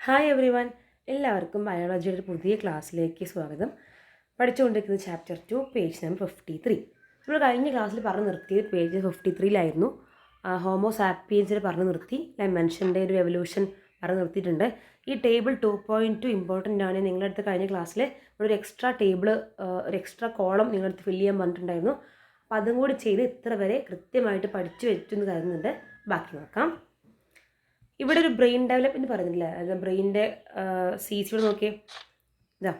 Hi every one എല്ലാവർക്കും ബയോളജിയുടെ ഒരു പുതിയ ക്ലാസ്സിലേക്ക് സ്വാഗതം. പഠിച്ചുകൊണ്ടിരിക്കുന്നത് chapter two page number fifty three നമ്മൾ കഴിഞ്ഞ ക്ലാസ്സിൽ പറഞ്ഞു നിർത്തിയത് പേജ് ഫിഫ്റ്റി ത്രീയിലായിരുന്നു ഹോമോ സാപ്പിയൻസിൽ പറഞ്ഞു നിർത്തി. മെൻഷന്റെ ഒരു എവല്യൂഷൻ പറഞ്ഞു നിർത്തിയിട്ടുണ്ട്. ഈ table two point two important ആണ്. നിങ്ങളുടെ അടുത്ത് കഴിഞ്ഞ ക്ലാസ്സിൽ ഒരു എക്സ്ട്രാ ടേബിൾ ഒരു എക്സ്ട്രാ കോളം നിങ്ങളുടെ അടുത്ത് ഫില്ല് ചെയ്യാൻ പറഞ്ഞിട്ടുണ്ടായിരുന്നു. അപ്പോൾ അതും കൂടി ചെയ്ത് ഇത്ര വരെ കൃത്യമായിട്ട് പഠിച്ചു വെച്ചു എന്ന് കരുതുന്നുണ്ട്. ബാക്കി നോക്കാം. ഇവിടെ ഒരു ബ്രെയിൻ ഡെവലപ്മെന്റ് പറഞ്ഞില്ല അതായത് ബ്രെയിനിന്റെ സി ഇവിടെ നോക്കിയേ. ഇതാ.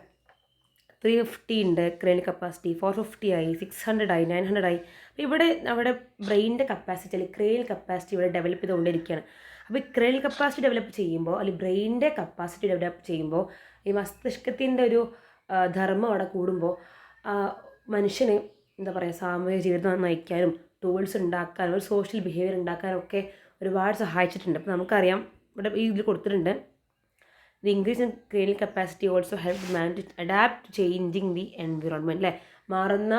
ത്രീ ഫിഫ്റ്റി ഉണ്ട് ക്രെയിൻ കപ്പാസിറ്റി ഫോർ ഫിഫ്റ്റി ആയി സിക്സ് ഹൺഡ്രഡ് ആയി നയൻ ഹൺഡ്രഡ് ആയി. അപ്പോൾ ഇവിടെ നമ്മുടെ ബ്രെയിനിന്റെ കപ്പാസിറ്റി അല്ലെങ്കിൽ ക്രെയിൻ കപ്പാസിറ്റി ഇവിടെ ഡെവലപ്പ് ചെയ്തുകൊണ്ടിരിക്കുകയാണ് അപ്പോൾ ഈ ക്രെയിൻ കപ്പാസിറ്റി ഡെവലപ്പ് ചെയ്യുമ്പോൾ അല്ലെങ്കിൽ ബ്രെയിനിന്റെ കപ്പാസിറ്റി ഡെവലപ്പ് ചെയ്യുമ്പോൾ ഈ മസ്തിഷ്കത്തിന്റെ ഒരു ധർമ്മം അവിടെ കൂടുമ്പോൾ മനുഷ്യന് എന്താ പറയുക സാമൂഹിക ജീവിതം നയിക്കാനും ടൂൾസ് ഉണ്ടാക്കാനും ഒരു സോഷ്യൽ ബിഹേവിയർ ഉണ്ടാക്കാനും ഒക്കെ ഒരുപാട് സഹായിച്ചിട്ടുണ്ട്. അപ്പോൾ നമുക്കറിയാം ഇവിടെ ഈ ഇതിൽ കൊടുത്തിട്ടുണ്ട്. The increase in creative capacity also help to adapt changing the environment അല്ലേ? മാറുന്ന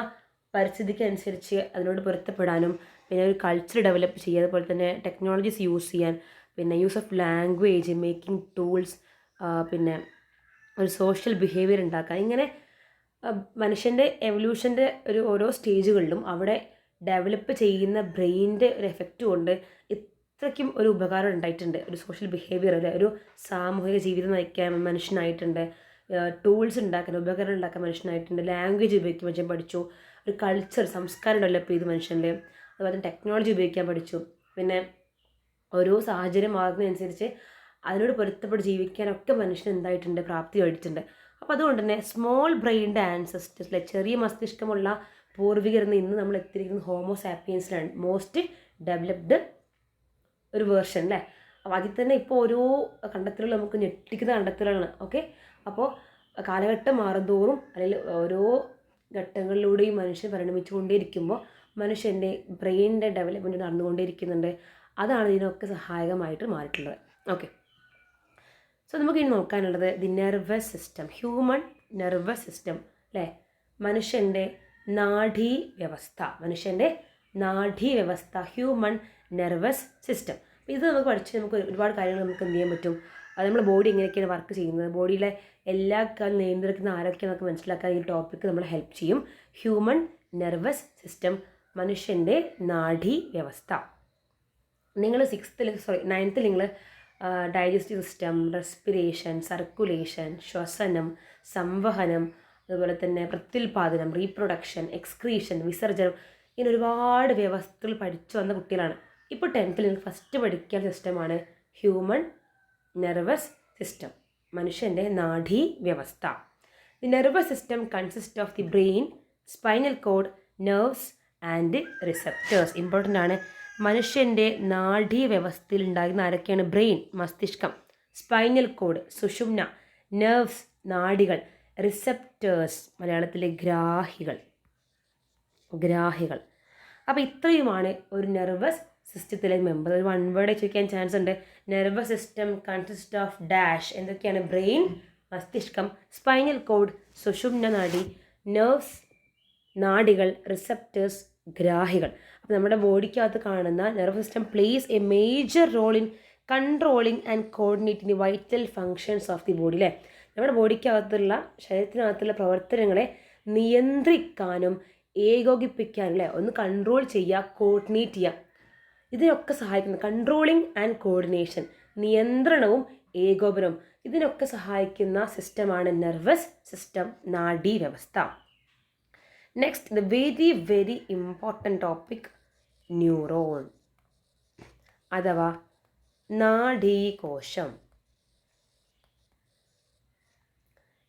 പരിസ്ഥിതിക്ക് അനുസരിച്ച് അതിനോട് പൊരുത്തപ്പെടാനും പിന്നെ ഒരു കൾച്ചർ ഡെവലപ്പ് ചെയ്യുക അതുപോലെ തന്നെ ടെക്നോളജീസ് യൂസ് ചെയ്യാൻ പിന്നെ use of language making tools പിന്നെ ഒരു സോഷ്യൽ ബിഹേവിയർ ഉണ്ടാക്കാൻ. ഇങ്ങനെ മനുഷ്യന്റെ എവല്യൂഷന്റെ ഒരു ഓരോ സ്റ്റേജുകളിലും അവിടെ ഡെവലപ്പ് ചെയ്യുന്ന ബ്രെയിനിന്റെ ഒരു എഫക്റ്റ് കൊണ്ട് ഇത്രയ്ക്കും ഒരു ഉപകാരം ഉണ്ടായിട്ടുണ്ട്. ഒരു സോഷ്യൽ ബിഹേവിയർ അല്ലെ? ഒരു സാമൂഹിക ജീവിതം നയിക്കാൻ മനുഷ്യനായിട്ടുണ്ട്. ടൂൾസ് ഉണ്ടാക്കാൻ ഉപകരണം ഉണ്ടാക്കാൻ മനുഷ്യനായിട്ടുണ്ട്. ലാംഗ്വേജ് ഉപയോഗിക്കാൻ മനുഷ്യൻ പഠിച്ചു. ഒരു കൾച്ചർ സംസ്കാരം ഡെവലപ്പ് ചെയ്തു മനുഷ്യന്റെ. അതുപോലെ തന്നെ ടെക്നോളജി ഉപയോഗിക്കാൻ പഠിച്ചു. പിന്നെ ഓരോ സാഹചര്യം മാറുന്നതനുസരിച്ച് അതിനോട് പൊരുത്തപ്പെട്ട് ജീവിക്കാനൊക്കെ മനുഷ്യൻ എന്തായിട്ടുണ്ട്? പ്രാപ്തി കഴിച്ചിട്ടുണ്ട് അപ്പോൾ അതുകൊണ്ട് തന്നെ സ്മോൾ ബ്രെയിന്റെ ആൻസസ്റ്റേഴ്സ് അല്ലെ ചെറിയ മസ്തിഷ്കമുള്ള പൂർവികർ എന്ന് ഇന്ന് നമ്മൾ എത്തിയിരിക്കുന്നത് ഹോമോ സാപ്പിയൻസിലാണ് മോസ്റ്റ് ഡെവലപ്ഡ് ഒരു വേർഷൻ അല്ലേ അപ്പോൾ അതിൽ തന്നെ ഇപ്പോൾ ഓരോ കണ്ടെത്തലുകൾ നമുക്ക് ഞെട്ടിക്കുന്ന കണ്ടെത്തലുകളാണ്. ഓക്കെ അപ്പോൾ കാലഘട്ടം മാറുന്തോറും അല്ലെങ്കിൽ ഓരോ ഘട്ടങ്ങളിലൂടെയും മനുഷ്യൻ പരിണമിച്ചുകൊണ്ടേയിരിക്കുമ്പോൾ മനുഷ്യന്റെ ബ്രെയിനിന്റെ ഡെവലപ്മെന്റ് നടന്നുകൊണ്ടേയിരിക്കുന്നുണ്ട്. അതാണ് ഇതിനൊക്കെ സഹായകമായിട്ട് മാറിയിട്ടുള്ളത്. ഓക്കെ സോ നമുക്ക് ഇനി നോക്കാനുള്ളത് the nervous system human nervous system അല്ലേ മനുഷ്യന്റെ നാഡീ വ്യവസ്ഥ മനുഷ്യന്റെ നാഡീ വ്യവസ്ഥ ഹ്യൂമൺ നെർവസ് സിസ്റ്റം. ഇത് നമുക്ക് പഠിച്ച് നമുക്ക് ഒരുപാട് കാര്യങ്ങൾ നമുക്ക് എന്ത് ചെയ്യാൻ പറ്റും? അത് നമ്മുടെ ബോഡി എങ്ങനെയൊക്കെയാണ് വർക്ക് ചെയ്യുന്നത്? ബോഡിയിലെ എല്ലാ കാര്യം നിയന്ത്രിക്കുന്ന ആരൊക്കെ നമുക്ക് മനസ്സിലാക്കാൻ ഈ ടോപ്പിക്ക് നമ്മളെ ഹെൽപ്പ് ചെയ്യും? ഹ്യൂമൺ നെർവസ് സിസ്റ്റം മനുഷ്യന്റെ നാഡീ വ്യവസ്ഥ. നിങ്ങൾ സിക്സ്ത്തിൽ സോറി നയൻത്തിൽ നിങ്ങൾ ഡൈജസ്റ്റീവ് സിസ്റ്റം റെസ്പിറേഷൻ സർക്കുലേഷൻ ശ്വസനം സംവഹനം അതുപോലെ തന്നെ പ്രത്യുൽപാദനം റീപ്രൊഡക്ഷൻ എക്സ്ക്രീഷൻ വിസർജനം ഇങ്ങനെ ഒരുപാട് വ്യവസ്ഥകൾ പഠിച്ചു വന്ന കുട്ടികളാണ്. ഇപ്പോൾ ടെൻത്തിൽ നിന്ന് ഫസ്റ്റ് പഠിക്കാൻ സിസ്റ്റമാണ് ഹ്യൂമൻ നെർവസ് സിസ്റ്റം മനുഷ്യന്റെ നാഡീ വ്യവസ്ഥ. The nervous system consist of the brain spinal cord nerves and receptors important ആണ്. മനുഷ്യന്റെ നാഡീ വ്യവസ്ഥയിൽ ഉണ്ടാകുന്ന ആരൊക്കെയാണ്? ബ്രെയിൻ മസ്തിഷ്കം. സ്പൈനൽ കോഡ് സുഷുമ്ന. നെർവ്സ് നാഡികൾ. റിസപ്റ്റേഴ്സ് മലയാളത്തിലെ ഗ്രാഹികൾ. ഗ്രാഹികൾ. അപ്പോൾ ഇത്രയുമാണ് ഒരു നെർവസ് സിസ്റ്റത്തിലെ മെമ്പർ ഒരു വൺ വേർഡ് ചോദിക്കാൻ ചാൻസ് ഉണ്ട്. Nervous system consist of dash എന്തൊക്കെയാണ്? ബ്രെയിൻ മസ്തിഷ്കം സ്പൈനൽ കോഡ് സുഷുമ്ന നാഡി നെർവ്സ് നാഡികൾ റിസപ്റ്റേഴ്സ് ഗ്രാഹികൾ. അപ്പോൾ നമ്മുടെ ബോഡിക്കകത്ത് കാണുന്ന nervous system plays a major role in controlling and coordinating vital functions of the body അല്ലേ നമ്മുടെ ബോഡിക്കകത്തുള്ള ശരീരത്തിനകത്തുള്ള പ്രവർത്തനങ്ങളെ നിയന്ത്രിക്കാനും ഏകോപിപ്പിക്കാനും അല്ലേ ഒന്ന് കൺട്രോൾ ചെയ്യുക കോർഡിനേറ്റ് ചെയ്യുക. ഇതിനൊക്കെ സഹായിക്കുന്ന. കൺട്രോളിങ് ആൻഡ് കോർഡിനേഷൻ നിയന്ത്രണവും ഏകോപനവും. ഇതിനൊക്കെ സഹായിക്കുന്ന സിസ്റ്റമാണ് നെർവസ് സിസ്റ്റം നാഡീ വ്യവസ്ഥ next the very very important topic neuron അഥവാ നാഡീകോശം.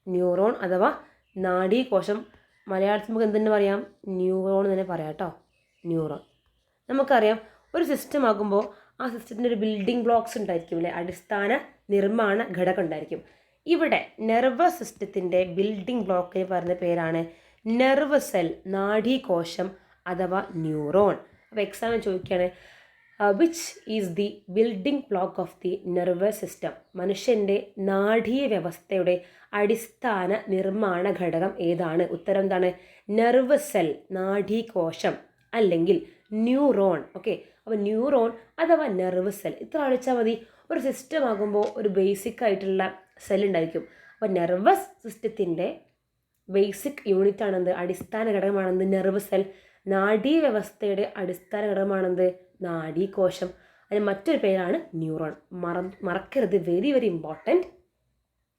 ന്യൂറോൺ അഥവാ നാഡീകോശം. മലയാളത്തിൽ നമുക്ക് എന്തെന്ന് പറയാം? ന്യൂറോൺ തന്നെ പറയാം കേട്ടോ. ന്യൂറോൺ നമുക്കറിയാം ഒരു സിസ്റ്റം ആകുമ്പോൾ ആ സിസ്റ്റത്തിന്റെ ഒരു ബിൽഡിംഗ് ബ്ലോക്സ് ഉണ്ടായിരിക്കും അല്ലേ? അടിസ്ഥാന നിർമ്മാണ ഘടകം ഉണ്ടായിരിക്കും. ഇവിടെ നെർവസ് സിസ്റ്റത്തിന്റെ ബിൽഡിംഗ് ബ്ലോക്കിന് പറയുന്ന പേരാണ് നെർവ് സെൽ നാഡീകോശം അഥവാ ന്യൂറോൺ അപ്പോൾ എക്സാമിന് ചോദിക്കുകയാണ് which is the building block of the nervous system മനുഷ്യന്റെ നാഡീയ വ്യവസ്ഥയുടെ അടിസ്ഥാന നിർമ്മാണ ഘടകം ഏതാണ്? ഉത്തരം എന്താണ്? നെർവ് സെൽ നാഡീകോശം അല്ലെങ്കിൽ ന്യൂറോൺ. ഓക്കെ അപ്പോൾ ന്യൂറോൺ അഥവാ നെർവ് സെൽ ഇത്ര അടിച്ചാൽ മതി. ഒരു സിസ്റ്റം ആകുമ്പോൾ ഒരു ബേസിക് ആയിട്ടുള്ള സെൽ ഉണ്ടായിരിക്കും. അപ്പോൾ നെർവസ് സിസ്റ്റത്തിന്റെ ബേസിക് യൂണിറ്റ് ആണെന്ത്? അടിസ്ഥാന ഘടകമാണെന്ത്? നെർവ് സെൽ നാഡീവ്യവസ്ഥയുടെ അടിസ്ഥാന ഘടകമാണെന്ത്? നാഡീകോശം അതിന് മറ്റൊരു പേരാണ് ന്യൂറോൺ. മറ മറക്കരുത്. Very very important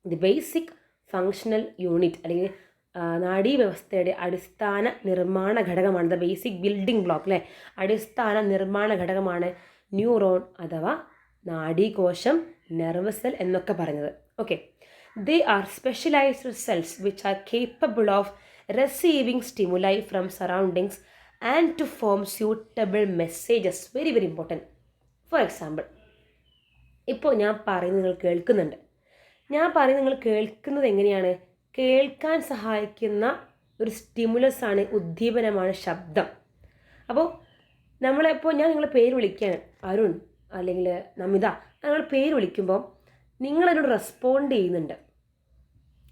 the basic functional unit അല്ലെങ്കിൽ ആ, നാഡീവ്യവസ്ഥയുടെ അടിസ്ഥാന നിർമ്മാണ ഘടകമാണ്. ദ ബേസിക് ബിൽഡിംഗ് ബ്ലോക്ക് അല്ലേ അടിസ്ഥാന നിർമ്മാണ ഘടകമാണ് ന്യൂറോൺ അഥവാ നാഡീകോശം നെർവ് സെൽ എന്നൊക്കെ പറഞ്ഞത് okay they are specialised cells which are capable of receiving stimuli from surroundings and to form suitable messages very very important for example ഇപ്പോൾ ഞാൻ പറയുന്നത് നിങ്ങൾ കേൾക്കുന്നുണ്ട്. ഞാൻ പറയുന്നത് നിങ്ങൾ കേൾക്കുന്നത് എങ്ങനെയാണ്? കേൾക്കാൻ സഹായിക്കുന്ന ഒരു സ്റ്റിമുലസ് ആണ് ഉദ്ദീപനമാണ് ശബ്ദം. അപ്പോൾ നമ്മളെപ്പോൾ ഞാൻ നിങ്ങളെ പേര് വിളിക്കുകയാണ് അരുൺ അല്ലെങ്കിൽ നമിത നിങ്ങൾ പേര് വിളിക്കുമ്പോൾ നിങ്ങളതിനോട് റെസ്പോണ്ട് ചെയ്യുന്നുണ്ട്.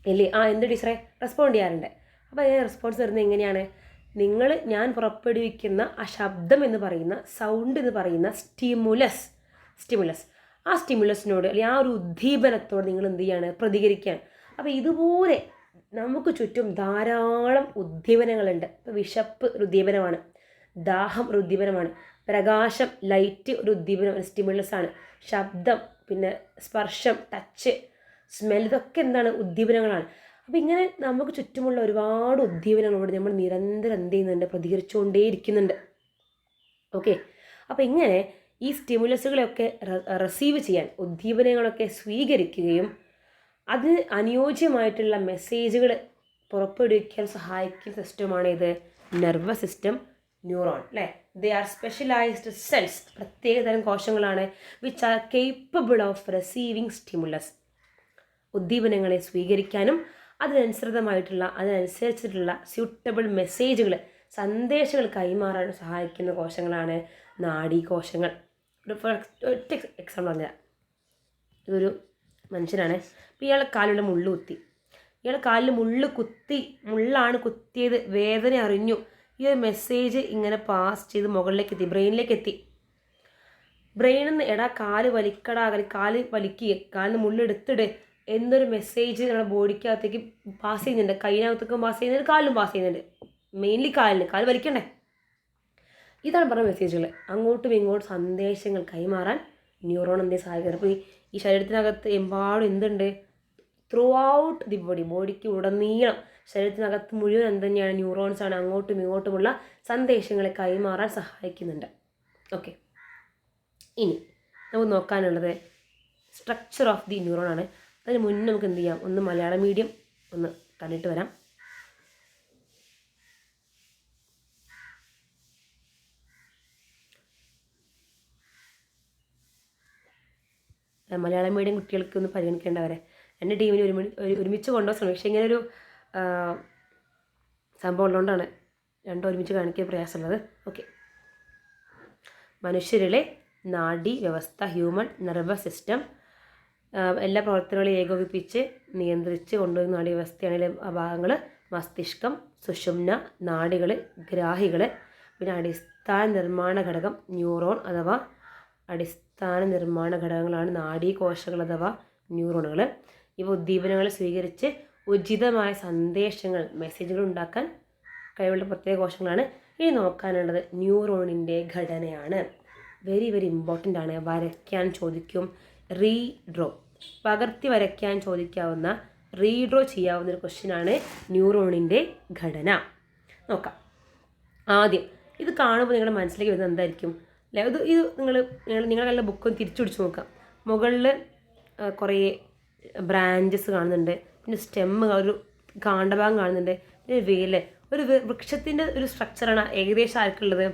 ഇല്ലേ ആ എന്ത് ടീച്ചറെ? റെസ്പോണ്ട് ചെയ്യാറുണ്ട്. അപ്പോൾ അതിന് റെസ്പോൺസ് വരുന്നത് എങ്ങനെയാണ്? നിങ്ങൾ ഞാൻ പുറപ്പെടുവിക്കുന്ന ആ ശബ്ദം എന്ന് പറയുന്ന സൗണ്ട് എന്ന് പറയുന്ന സ്റ്റിമുലസ് സ്റ്റിമുലസ് ആ സ്റ്റിമുലസിനോട് അല്ലെങ്കിൽ ആ ഒരു ഉദ്ദീപനത്തോട് നിങ്ങൾ എന്ത് ചെയ്യാണ്? പ്രതികരിക്കുകയാണ്. അപ്പോൾ ഇതുപോലെ നമുക്ക് ചുറ്റും ധാരാളം ഉദ്ദീപനങ്ങളുണ്ട്. ഇപ്പോൾ വിശപ്പ് ഒരു ഉദ്ദീപനമാണ് ദാഹം ഒരു ഉദ്ദീപനമാണ് പ്രകാശം ലൈറ്റ് ഒരു ഉദ്ദീപനം ഒരു സ്റ്റിമുലസ് ആണ്. ശബ്ദം പിന്നെ സ്പർശം ടച്ച് സ്മെൽ ഇതൊക്കെ എന്താണ്? ഉദ്ദീപനങ്ങളാണ്. അപ്പോൾ ഇങ്ങനെ നമുക്ക് ചുറ്റുമുള്ള ഒരുപാട് ഉദ്ദീപനങ്ങളോട് നമ്മൾ നിരന്തരം എന്ത് ചെയ്യുന്നുണ്ട്? പ്രതികരിച്ചുകൊണ്ടേയിരിക്കുന്നുണ്ട്. ഓക്കെ അപ്പോൾ ഇങ്ങനെ ഈ സ്റ്റിമുലസുകളെയൊക്കെ റിസീവ് ചെയ്യാൻ ഉദ്ദീപനങ്ങളൊക്കെ സ്വീകരിക്കുകയും അതിന് അനുയോജ്യമായിട്ടുള്ള മെസ്സേജുകൾ പുറപ്പെടുവിക്കാൻ സഹായിക്കുന്ന സിസ്റ്റമാണ് ഇത് നെർവസ് സിസ്റ്റം ന്യൂറോൺ അല്ലേ ദേ ആർ സ്പെഷ്യലൈസ്ഡ് സെൽസ് പ്രത്യേകതരം കോശങ്ങളാണ് which are capable of receiving stimulus ഉദ്ദീപനങ്ങളെ സ്വീകരിക്കാനും അതിനനുസൃതമായിട്ടുള്ള അതിനനുസരിച്ചിട്ടുള്ള സ്യൂട്ടബിൾ മെസ്സേജുകൾ സന്ദേശങ്ങൾ കൈമാറാൻ സഹായിക്കുന്ന കോശങ്ങളാണ് നാഡീകോശങ്ങൾ. ഒരു എക്സാമ്പിൾ പറഞ്ഞുതരാം. ഇതൊരു മനുഷ്യനാണ്. അപ്പോൾ ഇയാളെ കാലിലുള്ള മുള്ളു കുത്തി. ഇയാളെ കാലിൽ മുള്ള് കുത്തി മുള്ളാണ് കുത്തിയത്. വേദന അറിഞ്ഞു. ഈ ഒരു മെസ്സേജ് ഇങ്ങനെ പാസ് ചെയ്ത് മുകളിലേക്ക് എത്തി ബ്രെയിനിലേക്ക് എത്തി. ബ്രെയിനിൽ നിന്ന് എടാ കാൽ വലിക്കടാ കാൽ വലിക്കുക കാലിൽ മുള്ളെടുത്തിട് എന്നൊരു മെസ്സേജ് നമ്മുടെ ബോഡിക്കകത്തേക്ക് പാസ് ചെയ്യുന്നുണ്ട്. കൈനകത്തേക്കും പാസ് ചെയ്യുന്നുണ്ട് കാലിലും പാസ് ചെയ്യുന്നുണ്ട്. മെയിൻലി കാലിന് കാൽ വലിക്കണ്ടേ? ഇതാണ് പറഞ്ഞ മെസ്സേജുകൾ അങ്ങോട്ടും ഇങ്ങോട്ടും സന്ദേശങ്ങൾ കൈമാറാൻ ന്യൂറോൺ എന്തേ സഹായിക്കുന്നത്. അപ്പോൾ ഈ ഈ ശരീരത്തിനകത്ത് എമ്പാടും എന്തുണ്ട്? ത്രൂ ഔട്ട് ദി ബോഡി ബോഡിക്ക് ഉടനീളം ശരീരത്തിനകത്ത് മുഴുവൻ എന്ത് തന്നെയാണ് ന്യൂറോൺസ് ആണ് അങ്ങോട്ടും ഇങ്ങോട്ടുമുള്ള സന്ദേശങ്ങളെ കൈമാറാൻ സഹായിക്കുന്നുണ്ട്. ഓക്കെ ഇനി നമുക്ക് നോക്കാനുള്ളത് സ്ട്രക്ചർ ഓഫ് ദി ന്യൂറോൺ ആണ്. അതിന് മുന്നേ നമുക്ക് എന്ത് ചെയ്യാം? ഒന്ന് മലയാളം മീഡിയം ഒന്ന് കണ്ടിട്ട് വരാം. മലയാളം മീഡിയം കുട്ടികൾക്ക് ഒന്ന് പരിഗണിക്കേണ്ടവരെ. എന്റെ ടീമിന് ഒരുമി ഒരു ഒരുമിച്ച് കൊണ്ടുപോകാൻ ശ്രമിക്കും. പക്ഷേ ഇങ്ങനെ ഒരു സംഭവം ഉള്ളതുകൊണ്ടാണ് രണ്ടും ഒരുമിച്ച് കാണിക്കാൻ പ്രയാസമുള്ളത്. ഓക്കെ മനുഷ്യരിലെ നാഡി വ്യവസ്ഥ ഹ്യൂമൻ നെർവസ് സിസ്റ്റം എല്ലാ പ്രവർത്തനങ്ങളെയും ഏകോപിപ്പിച്ച് നിയന്ത്രിച്ച് കൊണ്ടുവരുന്ന നാഡി വ്യവസ്ഥയാണ് ഭാഗങ്ങൾ മസ്തിഷ്കം സുഷുമ്ന നാഡികൾ ഗ്രാഹികൾ പിന്നെ അടിസ്ഥാന നിർമ്മാണ ഘടകം ന്യൂറോൺ അഥവാ അടിസ്ഥാന നിർമ്മാണ ഘടകങ്ങളാണ് നാഡീകോശങ്ങൾ അഥവാ ന്യൂറോണുകൾ ഇവ ഉദ്ദീപനങ്ങൾ സ്വീകരിച്ച് ഉചിതമായ സന്ദേശങ്ങൾ മെസ്സേജുകൾ ഉണ്ടാക്കാൻ കഴിവുള്ള പ്രത്യേക കോശങ്ങളാണ് ഇനി നോക്കാനുള്ളത് ന്യൂറോണിന്റെ ഘടനയാണ്. വെരി വെരി ഇമ്പോർട്ടന്റ് ആണ്. വരയ്ക്കാൻ ചോദിക്കും റീഡ്രോ. പകർത്തി വരയ്ക്കാൻ ചോദിക്കാവുന്ന റീഡ്രോ ചെയ്യാവുന്ന ഒരു ക്വസ്റ്റ്യനാണ് ന്യൂറോണിന്റെ ഘടന. നോക്കാം. ആദ്യം ഇത് കാണുമ്പോൾ നിങ്ങളുടെ മനസ്സിലേക്ക് വരുന്നത് എന്തായിരിക്കും? അല്ലെ? ഇത് ഇത് നിങ്ങൾ നിങ്ങൾ നിങ്ങളുടെ ബുക്ക് ഒന്ന് തിരിച്ചു പിടിച്ച് നോക്കാം മുകളിൽ കുറേ ബ്രാഞ്ചസ് കാണുന്നുണ്ട്. പിന്നെ സ്റ്റെമ്മ് ഒരു കാണ്ഡഭാഗം കാണുന്നുണ്ട്. പിന്നെ വേൽ ഒരു വൃക്ഷത്തിന്റെ ഒരു സ്ട്രക്ചറാണ് ഏകദേശം ആർക്കുള്ളത്?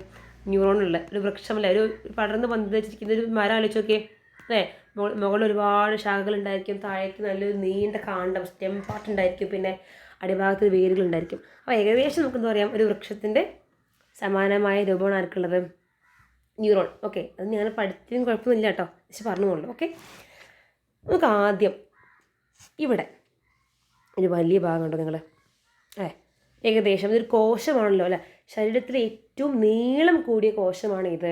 ന്യൂറോണുള്ള ഒരു വൃക്ഷമല്ല? ഒരു പടർന്ന് പന്തിരിക്കുന്ന ഒരു മരം ആലോചിച്ച് നോക്കിയേ. അല്ലേ? മുകളിൽ ഒരുപാട് ശാഖകൾ ഉണ്ടായിരിക്കും. താഴേക്ക് നല്ലൊരു നീണ്ട കാണ്ഡം സ്റ്റെം പാർട്ട് ഉണ്ടായിരിക്കും. പിന്നെ അടിഭാഗത്ത് വേരുകൾ ഉണ്ടായിരിക്കും. അപ്പോൾ ഏകദേശം നമുക്ക് പറയാം? ഒരു വൃക്ഷത്തിന്റെ സമാനമായ രൂപമാണ് ആർക്കുള്ളത്. ന്യൂറോൺ ഓക്കെ അത് ഞാൻ പഠിച്ചതിന് കുഴപ്പമൊന്നുമില്ല കേട്ടോ. പക്ഷെ പറഞ്ഞുകൊള്ളു ഓക്കെ നമുക്ക് ആദ്യം ഇവിടെ ഒരു വലിയ ഭാഗമുണ്ടോ നിങ്ങൾ ഏ ഏകദേശം ഇതൊരു കോശമാണല്ലോ അല്ലേ? ശരീരത്തിലെ ഏറ്റവും നീളം കൂടിയ കോശമാണ് ഇത്.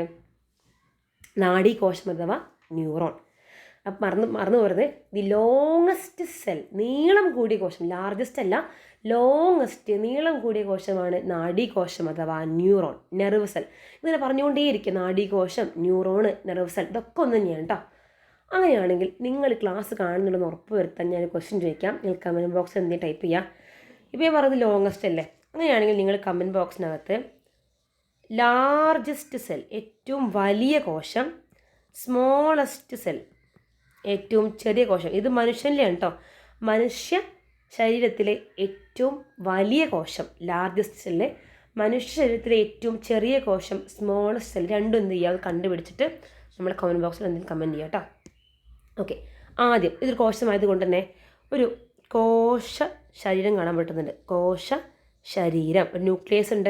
നാഡീകോശം അഥവാ ന്യൂറോൺ അപ്പം മറന്ന് മറന്നു പോകരുത് ദി ലോങ്ങസ്റ്റ് സെൽ നീളം കൂടിയ കോശം ലാർജസ്റ്റ് അല്ല ലോങ്ങസ്റ്റ് നീളം കൂടിയ കോശമാണ് നാഡീകോശം അഥവാ ന്യൂറോൺ നെർവ് സെൽ ഇങ്ങനെ പറഞ്ഞുകൊണ്ടേയിരിക്കും നാഡീകോശം ന്യൂറോണ് നെർവ് സെൽ ഇതൊക്കെ ഒന്ന് തന്നെയാണ് കേട്ടോ അങ്ങനെയാണെങ്കിൽ നിങ്ങൾ ക്ലാസ് കാണുന്നുണ്ടെന്ന് ഉറപ്പ് വരുത്താൻ ഞാൻ ക്വസ്റ്റ്യൻ ചോദിക്കാം. നിങ്ങൾ കമന്റ് ബോക്സിൽ എന്തെങ്കിലും ടൈപ്പ് ചെയ്യുക ഇപ്പോൾ ഞാൻ പറഞ്ഞത് ലോങ്ങസ്റ്റ് അല്ലേ? അങ്ങനെയാണെങ്കിൽ നിങ്ങൾ കമന്റ് ബോക്സിനകത്ത് ലാർജസ്റ്റ് സെൽ ഏറ്റവും വലിയ കോശം സ്മോളസ്റ്റ് സെൽ ഏറ്റവും ചെറിയ കോശം. ഇത് മനുഷ്യനിലാണ് കേട്ടോ മനുഷ്യ ശരീരത്തിലെ ഏറ്റവും വലിയ കോശം ലാർജസ്റ്റ് സെല്ല് മനുഷ്യ ശരീരത്തിലെ ഏറ്റവും ചെറിയ കോശം സ്മോളസ്റ്റ് സെൽ രണ്ടും എന്ത് ചെയ്യുക? കണ്ടുപിടിച്ചിട്ട് നമ്മൾ കമന്റ് ബോക്സിൽ എന്തെങ്കിലും കമന്റ് ചെയ്യാം കേട്ടോ ഓക്കെ ആദ്യം ഇതൊരു കോശമായത് കൊണ്ട് തന്നെ ഒരു കോശ ശരീരം കാണാൻ പറ്റുന്നുണ്ട്. കോശ ശരീരം. ഒരു ന്യൂക്ലിയസ് ഉണ്ട്.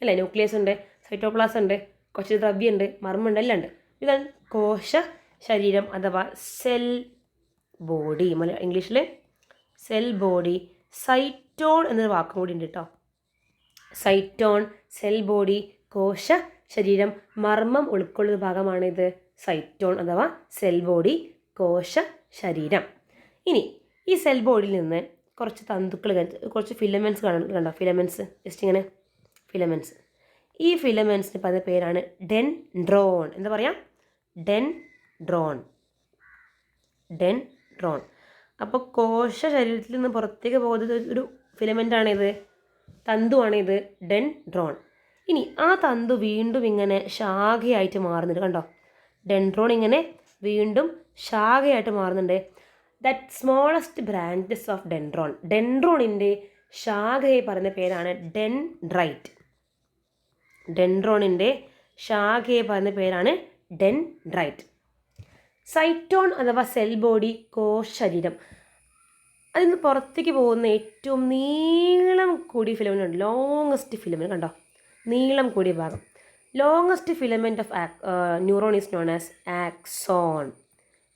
അല്ലേ? ന്യൂക്ലിയസ് ഉണ്ട്. സൈറ്റോപ്ലാസ് ഉണ്ട്. കുറച്ച് ദ്രവ്യമുണ്ട് മർമ്മുണ്ട് എല്ലാം ഉണ്ട്. ഇതാണ് കോശ ശരീരം അഥവാ സെൽ ബോഡി മല ഇംഗ്ലീഷിൽ സെൽ ബോഡി സൈറ്റോൺ എന്നൊരു വാക്കും കൂടി ഉണ്ട് കേട്ടോ സൈറ്റോൺ സെൽ ബോഡി കോശ ശരീരം മർമ്മം ഉൾക്കൊള്ളുന്ന ഭാഗമാണിത് സൈറ്റോൺ അഥവാ സെൽ ബോഡി കോശ ശരീരം. ഇനി ഈ സെൽ ബോഡിയിൽ നിന്ന് കുറച്ച് തന്തുക്കൾ കുറച്ച് ഫിലമെൻസ് കാണും കണ്ടോ? ഫിലമെൻസ് ജസ്റ്റ് ഇങ്ങനെ ഫിലമെൻസ് ഈ ഫിലമെൻസിന് പറഞ്ഞ പേരാണ് ഡെൻ ഡ്രോൺ എന്താ പറയുക ഡെൻ ഡ്രോൺ ഡെൻ ഡ്രോൺ അപ്പോൾ കോശ ശരീരത്തിൽ നിന്ന് പുറത്തേക്ക് പോകുന്നത് ഒരു ഫിലമെന്റാണിത് തന്തുവാണിത്. Den drone. ഇനി ആ തന്തു വീണ്ടും ഇങ്ങനെ ശാഖയായിട്ട് മാറുന്നുണ്ട്. കണ്ടോ? ഡെൻഡ്രോൺ ഇങ്ങനെ വീണ്ടും ശാഖയായിട്ട് മാറുന്നുണ്ട്. That smallest branches of dendron ഡെൻഡ്രോണിന്റെ ശാഖയെ പറയുന്ന പേരാണ് ഡെൻ ഡെൻഡ്രൈറ്റ് ഡെൻഡ്രോണിന്റെ ശാഖയെ പറയുന്ന പേരാണ് ഡെൻഡ്രൈറ്റ് സൈറ്റോൺ അഥവാ സെൽ ബോഡി കോശരീരം. അതിൽ നിന്ന് പുറത്തേക്ക് പോകുന്ന ഏറ്റവും നീളം കൂടിയ ഫിലമെന്റ് ലോങ്ങസ്റ്റ് ഫിലമെന്റ് കണ്ടോ? നീളം കൂടിയ ഭാഗം. Longest filament of neuron is known as axon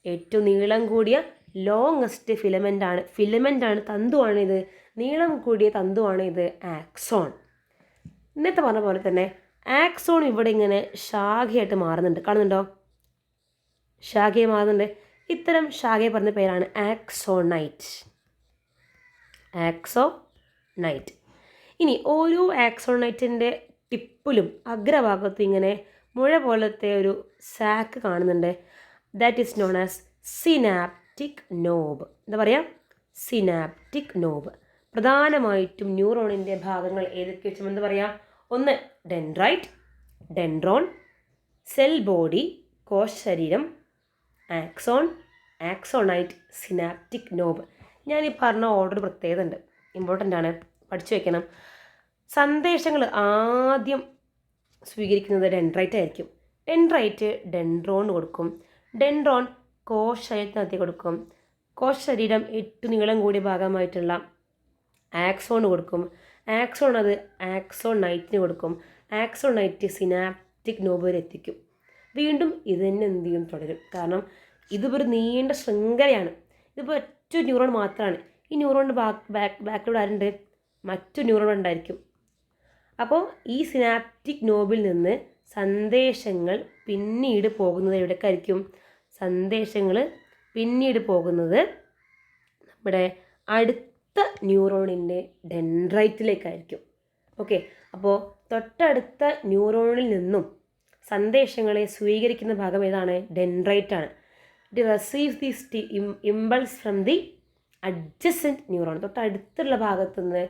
ഏറ്റവും നീളം കൂടിയ ലോങ്ങസ്റ്റ് ഫിലമെന്റ് ആണ്. ഫിലമെന്റ് ആണ് തന്തുവാണ് ഇത്. നീളം കൂടിയ തന്തുവാണ് ഇത് ആക്സോൺ ഇന്നത്തെ പറഞ്ഞ പോലെ തന്നെ ആക്സോൺ ഇവിടെ ഇങ്ങനെ ശാഖയായിട്ട് മാറുന്നുണ്ട്. കാണുന്നുണ്ടോ? ശാഖയെ മാറുന്നുണ്ട്. ഇത്തരം ശാഖയെ പറഞ്ഞ പേരാണ് ആക്സോണൈറ്റ്. ആക്സോനൈറ്റ് ഇനി ഓരോ ആക്സോണൈറ്റിന്റെ ടിപ്പിലും അഗ്രഭാഗത്തും ഇങ്ങനെ മുഴ പോലത്തെ ഒരു സാക്ക് കാണുന്നുണ്ട്. That is known as synaptic knob എന്താ പറയുക സിനാപ്റ്റിക് നോബ് പ്രധാനമായിട്ടും ന്യൂറോണിന്റെ ഭാഗങ്ങൾ ഏതൊക്കെ വെച്ചാൽ എന്താ പറയുക ഒന്ന് ഡെൻഡ്രൈറ്റ് ഡെൻഡ്രോൺ സെൽ ബോഡി കോശ ശരീരം ആക്സോൺ ആക്സോണൈറ്റ് സിനാപ്റ്റിക് നോബ്. ഞാൻ ഈ പറഞ്ഞ ഓർഡർ പ്രത്യേകത ഉണ്ട് ഇമ്പോർട്ടന്റ് ആണ്. പഠിച്ചു വയ്ക്കണം സന്ദേശങ്ങൾ ആദ്യം സ്വീകരിക്കുന്നത് ഡെൻഡ്രൈറ്റ് ആയിരിക്കും. ഡെൻഡ്രൈറ്റ് ഡെൻഡ്രോൺ കൊടുക്കും. ഡെൻഡ്രോൺ കോശരീരത്തിനകത്ത് കൊടുക്കും. കോശ ശരീരം ഏറ്റവും നീളം കൂടിയ ഭാഗമായിട്ടുള്ള ആക്സോൺ കൊടുക്കും. ആക്സോൺ അത് ആക്സോൺ നൈറ്റിന് കൊടുക്കും. ആക്സോൺ നൈറ്റ് സിനാപ്റ്റിക് വരെ എത്തിക്കും. വീണ്ടും ഇത് തന്നെ എന്ത് ചെയ്യും തുടരും. കാരണം ഇതിപ്പോൾ ഒരു നീണ്ട ശൃംഖലയാണ്. ഇതിപ്പോൾ ഒറ്റ ന്യൂറോൺ മാത്രമാണ് ഈ ന്യൂറോണിന്റെ ബാക്ക് ബാക്ക് ബാക്കിലൂടെ ആരുണ്ട്? മറ്റു ന്യൂറോൺ ഉണ്ടായിരിക്കും. അപ്പോൾ ഈ സിനാപ്റ്റിക് നോബിൽ നിന്ന് സന്ദേശങ്ങൾ പിന്നീട് പോകുന്നത് എവിടേക്കായിരിക്കും? സന്ദേശങ്ങൾ പിന്നീട് പോകുന്നത് നമ്മുടെ അടുത്ത ന്യൂറോണിന്റെ ഡെൻഡ്രൈറ്റിലേക്കായിരിക്കും ഓക്കെ അപ്പോൾ തൊട്ടടുത്ത ന്യൂറോണിൽ നിന്നും സന്ദേശങ്ങളെ സ്വീകരിക്കുന്ന ഭാഗം ഏതാണ്? ഡെൻഡ്രൈറ്റ് ആണ്. It receives the സ്റ്റി impulse from the adjacent neuron തൊട്ടടുത്തുള്ള ഭാഗത്തു നിന്ന്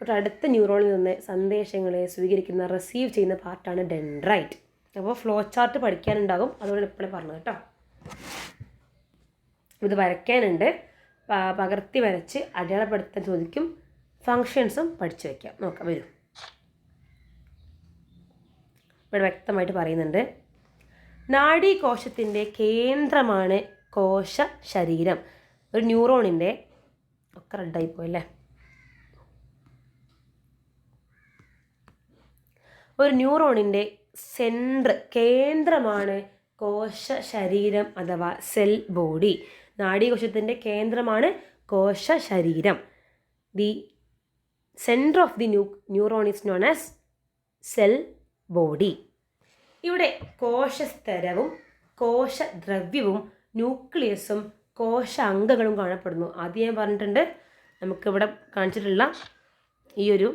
തൊട്ടടുത്ത ന്യൂറോണിൽ നിന്ന് സന്ദേശങ്ങളെ സ്വീകരിക്കുന്ന റിസീവ് ചെയ്യുന്ന പാർട്ടാണ് ഡെൻഡ്രൈറ്റ് അപ്പോൾ ഫ്ലോ ചാർട്ട് പഠിക്കാനുണ്ടാകും. അതുകൊണ്ട് ഇപ്പോഴേ പറഞ്ഞു കേട്ടോ. ഇത് വരയ്ക്കാനുണ്ട്. പകർത്തി വരച്ച് അടയാളപ്പെടുത്താൻ ചോദിക്കും. ഫങ്ഷൻസും പഠിച്ചു വയ്ക്കാം നോക്കാം വരൂ. ഇവിടെ വ്യക്തമായിട്ട് പറയുന്നുണ്ട്. നാഡീകോശത്തിന്റെ കേന്ദ്രമാണ് കോശ ശരീരം ഒരു ന്യൂറോണിന്റെ ഒക്കെ റെഡായി പോയല്ലേ ഒരു ന്യൂറോണിന്റെ സെൻട്ര കേന്ദ്രമാണ് കോശ ശരീരം അഥവാ സെൽ ബോഡി. നാഡീകോശത്തിന്റെ കേന്ദ്രമാണ് കോശ ശരീരം the centre of the new neuron is known as cell body ഇവിടെ കോശസ്തരവും കോശദ്രവ്യവും ന്യൂക്ലിയസും കോശ അംഗങ്ങളും കാണപ്പെടുന്നു. ആദ്യം ഞാൻ പറഞ്ഞിട്ടുണ്ട് നമുക്കിവിടെ കാണിച്ചിട്ടുള്ള ഈ ഒരു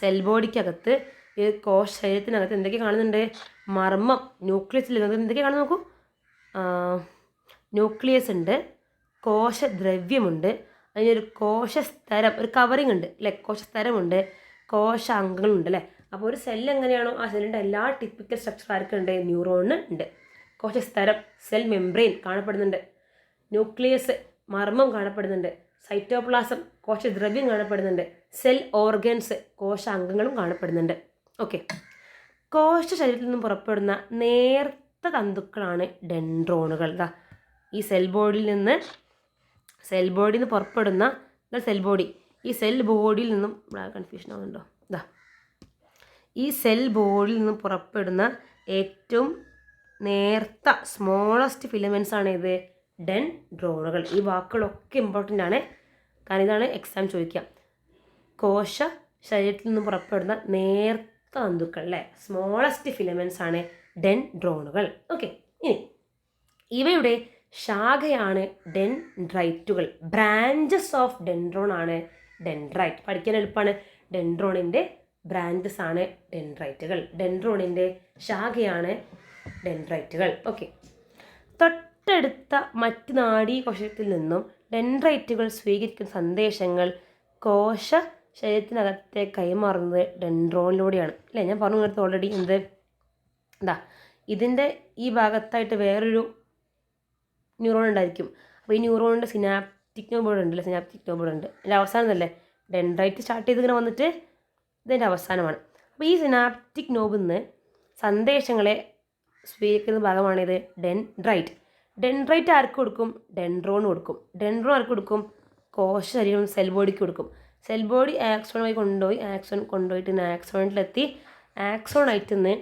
സെൽ ബോഡിക്കകത്ത് ഈ കോശ ശരീരത്തിനകത്ത് എന്തൊക്കെ കാണുന്നുണ്ട്? മർമ്മം ന്യൂക്ലിയസിൽ എന്തൊക്കെ കാണുന്നു നോക്കൂ? ന്യൂക്ലിയസ് ഉണ്ട് കോശദ്രവ്യമുണ്ട് അതിനൊരു കോശസ്തരം ഒരു കവറിങ് ഉണ്ട് അല്ലേ? കോശസ്തരമുണ്ട് കോശ അംഗങ്ങളുണ്ട് അല്ലേ? അപ്പോൾ ഒരു സെൽ എങ്ങനെയാണോ ആ സെല്ലിന്റെ എല്ലാ ടിപ്പിക്കൽ സ്ട്രക്ചർ ആർക്കുണ്ട്? ന്യൂറോണിന് ഉണ്ട്. കോശസ്തരം സെൽ മെംബ്രെയിൻ കാണപ്പെടുന്നുണ്ട്. ന്യൂക്ലിയസ് മർമ്മം കാണപ്പെടുന്നുണ്ട്. സൈറ്റോപ്ലാസം കോശദ്രവ്യം കാണപ്പെടുന്നുണ്ട്. സെൽ ഓർഗൻസ് കോശ അംഗങ്ങളും കാണപ്പെടുന്നുണ്ട്. ഓക്കെ കോശ ശരീരത്തിൽ നിന്നും പുറപ്പെടുന്ന നേർത്ത തന്തുക്കളാണ് ഡെൻഡ്രോണുകൾ ഇതാ ഈ സെൽ ബോഡിയിൽ നിന്ന് സെൽ ബോഡിയിൽ നിന്ന് പുറപ്പെടുന്ന സെൽ ബോഡി ഈ സെൽ ബോഡിയിൽ നിന്നും കൺഫ്യൂഷൻ ആവുന്നുണ്ടോ? ഈ സെൽ ബോഡിയിൽ നിന്ന് പുറപ്പെടുന്ന ഏറ്റവും നേർത്ത സ്മോളസ്റ്റ് ഫിലമെൻസ് ആണ് ഇത് ഡെൻ ഡ്രോണുകൾ ഈ വാക്കുകളൊക്കെ ഇമ്പോർട്ടന്റ് ആണ്. കാരണം ഇതാണ് എക്സാം ചോദിക്കുക. കോശ ശരീരത്തിൽ നിന്ന് പുറപ്പെടുന്ന നേർത്ത തന്തുക്കൾ അല്ലേ? സ്മോളസ്റ്റ് ഫിലമെൻസ് ആണ് ഡെൻ ഡ്രോണുകൾ ഓക്കെ ഇനി ഇവയുടെ ശാഖയാണ് ഡെൻ ഡ്രൈറ്റുകൾ ബ്രാഞ്ചസ് ഓഫ് ഡെൻഡ്രോൺ ആണ് ഡെൻഡ്രൈറ്റ് പഠിക്കാൻ എളുപ്പമാണ്. ഡെൻഡ്രോണിന്റെ ബ്രാഞ്ചസ് ആണ് ഡെൻഡ്രൈറ്റുകൾ. ഡെൻഡ്രോണിന്റെ ശാഖയാണ് ഡെൻഡ്രൈറ്റുകൾ. ഓക്കെ. തൊട്ടടുത്ത മറ്റ് നാഡീകോശത്തിൽ നിന്നും ഡെൻഡ്രൈറ്റുകൾ സ്വീകരിക്കുന്ന സന്ദേശങ്ങൾ കോശ ശരീരത്തിനകത്തെ കൈമാറുന്നത് ഡെൻഡ്രോണിലൂടെയാണ്. അല്ലേ ഞാൻ പറഞ്ഞു നേരത്തെ ഓൾറെഡി എന്ത്? എന്താ ഇതിന്റെ ഈ ഭാഗത്തായിട്ട് വേറൊരു ന്യൂറോൺ ഉണ്ടായിരിക്കും. അപ്പോൾ ഈ ന്യൂറോണിന്റെ സിനാപ്റ്റിക് നോബോർഡ് ഉണ്ടല്ലോ? സിനാപ്റ്റിക് നോബോർഡ് ഉണ്ട്. അതിന്റെ അവസാനം അല്ലേ ഡെൻഡ്രൈറ്റ് സ്റ്റാർട്ട് ചെയ്ത് ഇങ്ങനെ വന്നിട്ട് ഇതിന്റെ അവസാനമാണ് അപ്പോൾ ഈ സിനാപ്റ്റിക് നോബിൽ നിന്ന് സന്ദേശങ്ങളെ സ്വീകരിക്കുന്ന ഭാഗമാണിത് ഡെൻഡ്രൈറ്റ് ഡെൻഡ്രൈറ്റ് ആർക്ക് കൊടുക്കും? ഡെൻഡ്രോൺ കൊടുക്കും. ഡെൻഡ്രോൺ ആർക്ക് കൊടുക്കും? കോശ ശരീരം സെൽ ബോഡിക്ക് കൊടുക്കും. സെൽ ബോഡി ആക്സോണുമായി കൊണ്ടുപോയി ആക്സോൺ കൊണ്ടുപോയിട്ട് ആക്സോണിലെത്തി ആക്സോണായിട്ട് നിന്ന്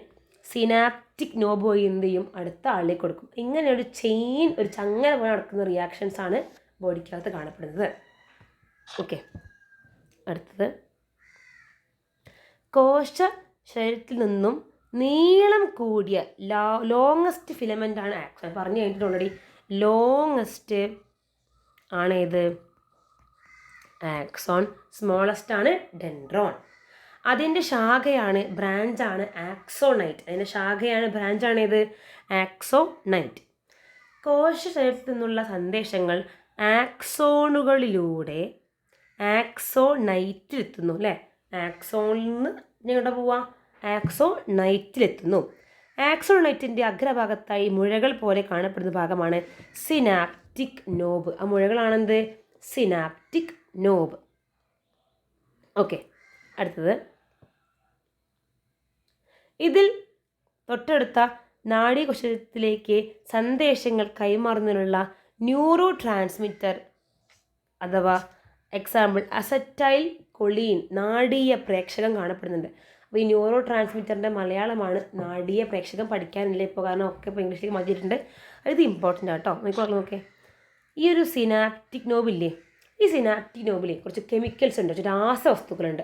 സിനാപ്റ്റിക് നോബ് വഴി എന്ത് ചെയ്യും? അടുത്ത ആളിലേക്ക് കൊടുക്കും. ഇങ്ങനെ ഒരു ചെയിൻ ഒരു ചങ്ങല പോലെ നടക്കുന്ന റിയാക്ഷൻസ് ആണ് ബോഡിക്കകത്ത് കാണപ്പെടുന്നത്. ഓക്കെ അടുത്തത്. കോശ ശരീരത്തിൽ നിന്നും നീളം കൂടിയ ലോ ലോങ്ങസ്റ്റ് ഫിലമെന്റ് ആണ് ആക്സൺ പറഞ്ഞു കഴിഞ്ഞിട്ട് ഓൾറെഡി ലോങ്ങസ്റ്റ് ആണ് ഇത് ആക്സോൺ സ്മോളസ്റ്റ് ആണ് ഡെൻഡ്രോൺ അതിന്റെ ശാഖയാണ് ബ്രാഞ്ചാണ് ആക്സോണൈറ്റ് അതിന്റെ ശാഖയാണ് ബ്രാഞ്ചാണ് ഇത് ആക്സോണൈറ്റ് കോശ ശരീരത്തിൽ നിന്നുള്ള സന്ദേശങ്ങൾ ആക്സോണുകളിലൂടെ ആക്സോണൈറ്റിലെത്തുന്നു അല്ലേ? ആക്സോണിൽ നിന്ന് ഞങ്ങളുടെ പോവാം? ആക്സോ നൈറ്റിലെത്തുന്നു. ആക്സോ നൈറ്റിന്റെ അഗ്രഭാഗത്തായി മുഴകൾ പോലെ കാണപ്പെടുന്ന ഭാഗമാണ് സിനാപ്റ്റിക് നോബ്. ആ മുഴകളാണെന്ത്? Synaptic knob. ഓക്കെ അടുത്തത്. ഇതിൽ തൊട്ടടുത്ത നാഡീകോശത്തിലേക്ക് സന്ദേശങ്ങൾ കൈമാറുന്നതിനുള്ള ന്യൂറോ ട്രാൻസ്മിറ്റർ അഥവാ എക്സാമ്പിൾ അസറ്റൈൽ കൊളീൻ നാടീയ പ്രേക്ഷകം കാണപ്പെടുന്നുണ്ട്. അപ്പോൾ ഈ ന്യൂറോ ട്രാൻസ്മിറ്ററിന്റെ മലയാളമാണ് നാടീയ പ്രേക്ഷകം പഠിക്കാനില്ല. ഇപ്പോൾ കാരണം ഒക്കെ ഇപ്പോൾ ഇംഗ്ലീഷിലേക്ക് മാറ്റിയിട്ടുണ്ട് ഇത് ഇമ്പോർട്ടന്റ് ആട്ടോ നോക്കി നോക്കേ. ഈ ഒരു സിനാപ്റ്റിക് നോബില്ലേ ഈ സിനാപ്റ്റിക് നോബിലെ കുറച്ച് കെമിക്കൽസ് ഉണ്ട്. കുറച്ച് രാസവസ്തുക്കളുണ്ട്.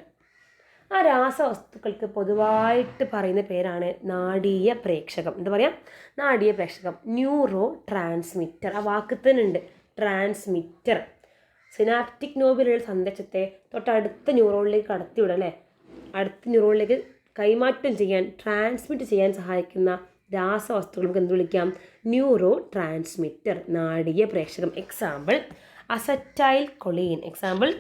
ആ രാസവസ്തുക്കൾക്ക് പൊതുവായിട്ട് പറയുന്ന പേരാണ് നാടീയ പ്രേക്ഷകം. എന്താ പറയുക നാടീയ പ്രേക്ഷകം. ന്യൂറോ ട്രാൻസ്മിറ്റർ ആ വാക്ക് തന്നെ ഉണ്ട്. ട്രാൻസ്മിറ്റർ സിനാപ്റ്റിക് നോബിലുള്ള സന്ദേശത്തെ തൊട്ടടുത്ത ന്യൂറോണിലേക്ക് കടത്തിവിടും അല്ലേ? അടുത്ത ന്യൂറോണിലേക്ക് കൈമാറ്റം ചെയ്യാൻ ട്രാൻസ്മിറ്റ് ചെയ്യാൻ സഹായിക്കുന്ന രാസവസ്തുക്കൾ നമുക്ക് എന്ത് വിളിക്കാം? ന്യൂറോ ട്രാൻസ്മിറ്റർ നാടീയ പ്രേക്ഷകം example acetylcholine example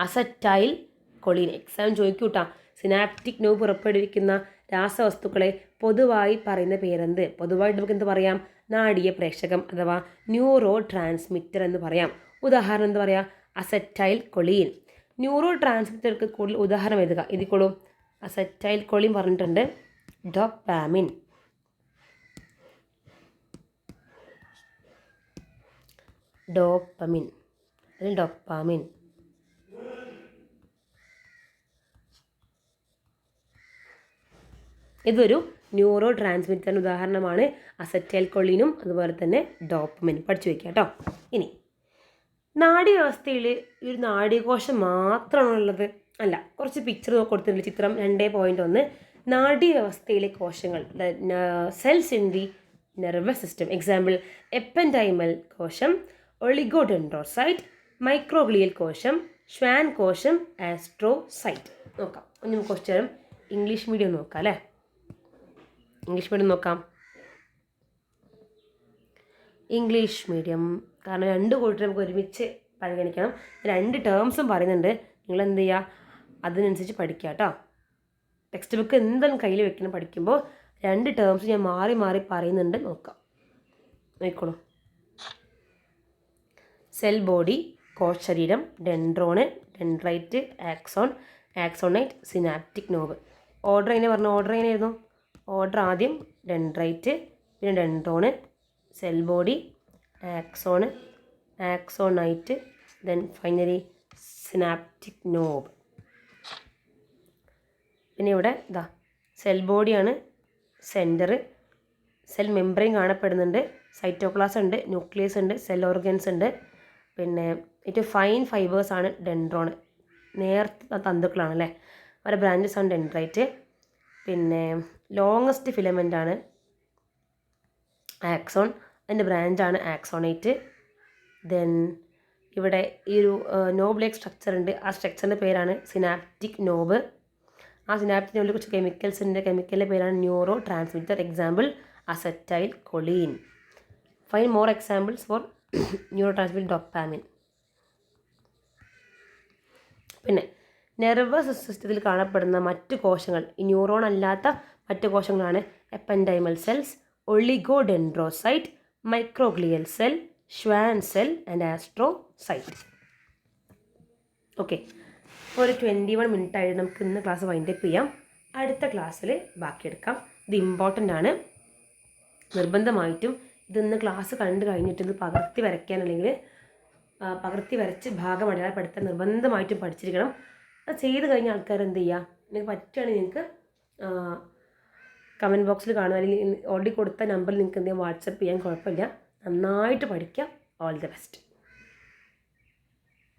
acetylcholine exam ചോദിക്കൂട്ടാ. Synaptic knob പുറപ്പെടുവിക്കുന്ന രാസവസ്തുക്കളെ പൊതുവായി പറയുന്ന പേരെന്ത്? പൊതുവായിട്ട് നമുക്ക് എന്ത് പറയാം? നാടീയ പ്രേക്ഷകം അഥവാ ന്യൂറോ ട്രാൻസ്മിറ്റർ എന്ന് പറയാം. ഉദാഹരണം എന്താ പറയുക അസറ്റൈൽ കൊളീൻ ന്യൂറോ ട്രാൻസ്മിറ്റർക്ക് കൂടുതൽ ഉദാഹരണം എഴുതുക. ഇതിക്കോളൂ അസറ്റൈൽ കൊളീൻ പറഞ്ഞിട്ടുണ്ട്. ഡോപ്പാമിൻ ഡോപ്പമിൻ അല്ലെങ്കിൽ ഡോപ്പാമിൻ ഇതൊരു ന്യൂറോ ട്രാൻസ്മിറ്ററിന് ഉദാഹരണമാണ്. അസറ്റൈൽ കൊള്ളിനും അതുപോലെ തന്നെ ഡോപ്പമിനും പഠിച്ചു വയ്ക്കുക കേട്ടോ. ഇനി നാഡീവ്യവസ്ഥയിൽ ഒരു നാഡീകോശം മാത്രമാണുള്ളത്. അല്ല കുറച്ച് പിക്ചർ കൊടുത്തിട്ടുണ്ട്. ചിത്രം രണ്ടേ പോയിന്റ് ഒന്ന്. നാഡീവ്യവസ്ഥയിലെ കോശങ്ങൾ cells in the nervous system example ependymal കോശം ഒളിഗോഡെൻഡ്രോസൈറ്റ് മൈക്രോഗ്ലിയൽ കോശം ഷ്വാൻ കോശം ആസ്ട്രോസൈറ്റ് നോക്കാം. നമുക്ക് കുറച്ച് നേരം ഇംഗ്ലീഷ് മീഡിയം നോക്കാം അല്ലേ? ഇംഗ്ലീഷ് മീഡിയം നോക്കാം. ഇംഗ്ലീഷ് മീഡിയം കാരണം രണ്ട് കൂട്ടർ നമുക്ക് ഒരുമിച്ച് പരിഗണിക്കണം. രണ്ട് ടേംസും പറയുന്നുണ്ട്. നിങ്ങൾ എന്ത് ചെയ്യുക? അതിനനുസരിച്ച് പഠിക്കുക കേട്ടോ. ടെക്സ്റ്റ് ബുക്ക് എന്തായാലും കയ്യിൽ വെക്കണം പഠിക്കുമ്പോൾ രണ്ട് ടേംസ് ഞാൻ മാറി മാറി പറയുന്നുണ്ട്. നോക്കാം. നോക്കോളൂ cell body കോശരീരം dendron dendrite axon axonite synaptic knob order എങ്ങനെ പറഞ്ഞു? ഓർഡർ എങ്ങനെയായിരുന്നു ഓർഡർ ആദ്യം ഡെൻഡ്രൈറ്റ് പിന്നെ dendron cell body axon axonite then finally synaptic knob പിന്നെ ഇവിടെ ഇതാ സെൽ ബോഡിയാണ് സെന്റർ സെൽ മെമ്പറേയും കാണപ്പെടുന്നുണ്ട് സൈറ്റോക്ലാസ് ഉണ്ട് ന്യൂക്ലിയസ് ഉണ്ട് സെൽ ഓർഗൻസ് ഉണ്ട് പിന്നെ ഏറ്റവും ഫൈൻ ഫൈബേഴ്സ് ആണ് ഡെൻഡ്രോൺ നേർത്ത തന്തുക്കളാണ് അല്ലേ? അവരുടെ ബ്രാഞ്ചസ് ആണ് ഡെൻഡ്രൈറ്റ് പിന്നെ ലോങ്ങസ്റ്റ് ഫിലമെന്റ് ആണ് ആക്സോൺ അതിന്റെ ബ്രാഞ്ചാണ് ആക്സോണേറ്റ്. ദെൻ ഇവിടെ ഈ ഒരു നോബ് ലൈക്ക് സ്ട്രക്ചർ ഉണ്ട്. ആ സ്ട്രക്ചറിന്റെ പേരാണ് സിനാപ്റ്റിക് നോബ് ആ സിനാപ്റ്റിക് നോബിൽ കുറച്ച് കെമിക്കൽസ് ഉണ്ട്. കെമിക്കലിന്റെ പേരാണ് neurotransmitter example acetylcholine five more examples for neurotransmitter dopamine പിന്നെ നെർവസ് സിസ്റ്റത്തിൽ കാണപ്പെടുന്ന മറ്റ് കോശങ്ങൾ ഈ ന്യൂറോൺ അല്ലാത്ത മറ്റ് കോശങ്ങളാണ് ependymal cells oligodendrocyte microglial cell Schwann cell and astrocyte okay ഒരു ട്വന്റി വൺ മിനിറ്റ് ആയിട്ട് നമുക്ക് ഇന്ന് ക്ലാസ് വൈൻഡ് അപ്പ് ചെയ്യാം. അടുത്ത ക്ലാസ്സിൽ ബാക്കിയെടുക്കാം ഇത് ഇമ്പോർട്ടന്റ് ആണ്. നിർബന്ധമായിട്ടും ഇതിന്ന് ക്ലാസ് കണ്ടു കഴിഞ്ഞിട്ട് ഇത് പകർത്തി വരയ്ക്കാൻ അല്ലെങ്കിൽ പകർത്തി വരച്ച് ഭാഗം അടയാളപ്പെടുത്താൻ നിർബന്ധമായിട്ടും പഠിച്ചിരിക്കണം. അത് ചെയ്ത് കഴിഞ്ഞ ആൾക്കാർ എന്ത് ചെയ്യുക നിങ്ങൾക്ക് പറ്റുകയാണെങ്കിൽ നിങ്ങൾക്ക് കമന്റ് ബോക്സിൽ കാണുക. അല്ലെങ്കിൽ ഓൾറെഡി കൊടുത്ത നമ്പറിൽ നിങ്ങൾക്ക് എന്തെങ്കിലും വാട്സപ്പ് ചെയ്യാൻ കുഴപ്പമില്ല. നന്നായിട്ട് പഠിക്കാം. All the best